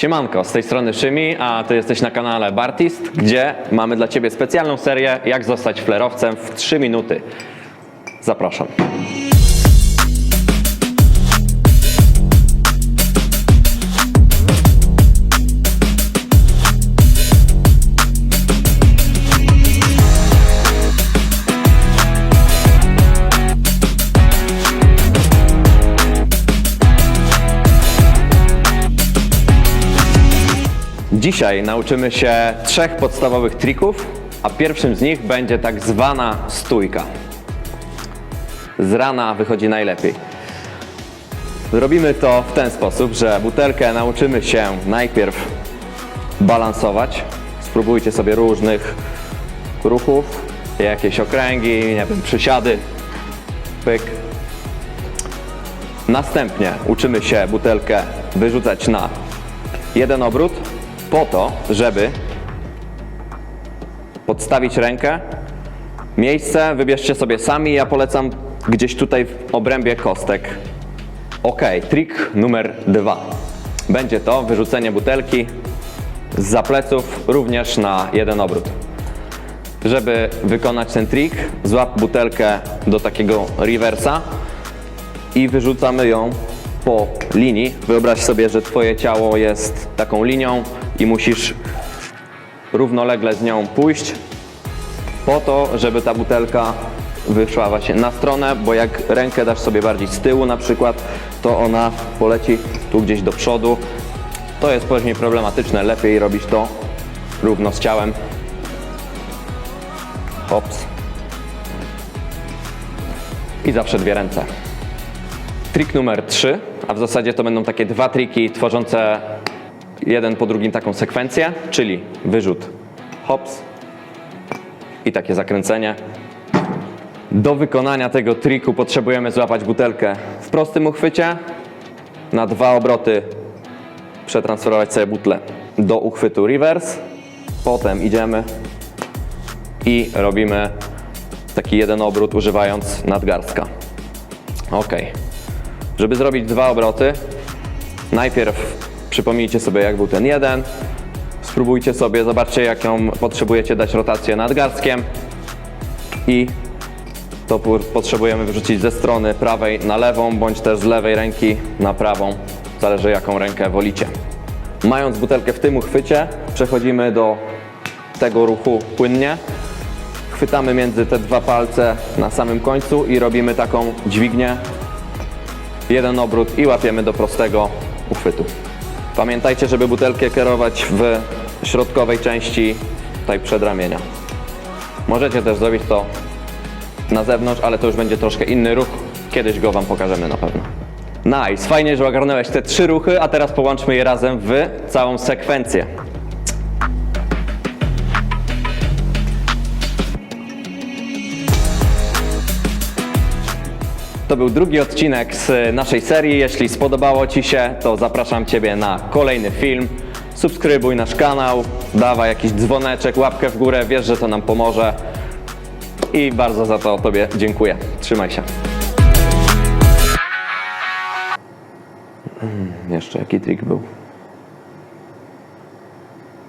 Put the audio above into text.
Siemanko, z tej strony Szymi, a ty jesteś na kanale Bartist, gdzie mamy dla ciebie specjalną serię jak zostać flerowcem w 3 minuty. Zapraszam. Dzisiaj nauczymy się trzech podstawowych trików, a pierwszym z nich będzie tak zwana stójka. Z rana wychodzi najlepiej. Zrobimy to w ten sposób, że butelkę nauczymy się najpierw balansować. Spróbujcie sobie różnych ruchów, jakieś okręgi, nie wiem, przysiady, pyk. Następnie uczymy się butelkę wyrzucać na jeden obrót po to, żeby podstawić rękę. Miejsce wybierzcie sobie sami, ja polecam gdzieś tutaj w obrębie kostek. Ok, trik numer dwa. Będzie to wyrzucenie butelki z pleców również na jeden obrót. Żeby wykonać ten trik, złap butelkę do takiego reversa i wyrzucamy ją po linii. Wyobraź sobie, że Twoje ciało jest taką linią i musisz równolegle z nią pójść po to, żeby ta butelka wyszła właśnie na stronę, bo jak rękę dasz sobie bardziej z tyłu na przykład, to ona poleci tu gdzieś do przodu. To jest później problematyczne. Lepiej robić to równo z ciałem. Hops. I zawsze dwie ręce. Trik numer 3, a w zasadzie to będą takie dwa triki tworzące jeden po drugim taką sekwencję, czyli wyrzut hops i takie zakręcenie. Do wykonania tego triku potrzebujemy złapać butelkę w prostym uchwycie, na dwa obroty przetransferować sobie butlę do uchwytu reverse, potem idziemy i robimy taki jeden obrót używając nadgarstka. Ok. Żeby zrobić dwa obroty, najpierw przypomnijcie sobie, jak był ten jeden. Spróbujcie sobie, zobaczcie, jaką potrzebujecie dać rotację nadgarstkiem. I topór potrzebujemy wyrzucić ze strony prawej na lewą, bądź też z lewej ręki na prawą. Zależy, jaką rękę wolicie. Mając butelkę w tym uchwycie, przechodzimy do tego ruchu płynnie. Chwytamy między te dwa palce na samym końcu i robimy taką dźwignię jeden obrót i łapiemy do prostego uchwytu. Pamiętajcie, żeby butelkę kierować w środkowej części tutaj przedramienia. Możecie też zrobić to na zewnątrz, ale to już będzie troszkę inny ruch. Kiedyś go Wam pokażemy na pewno. Nice, fajnie, że ogarnąłeś te trzy ruchy, a teraz połączmy je razem w całą sekwencję. To był drugi odcinek z naszej serii. Jeśli spodobało Ci się, to zapraszam Ciebie na kolejny film. Subskrybuj nasz kanał, dawaj jakiś dzwoneczek, łapkę w górę, wiesz, że to nam pomoże. I bardzo za to Tobie dziękuję. Trzymaj się. Mm, jeszcze jaki trik był?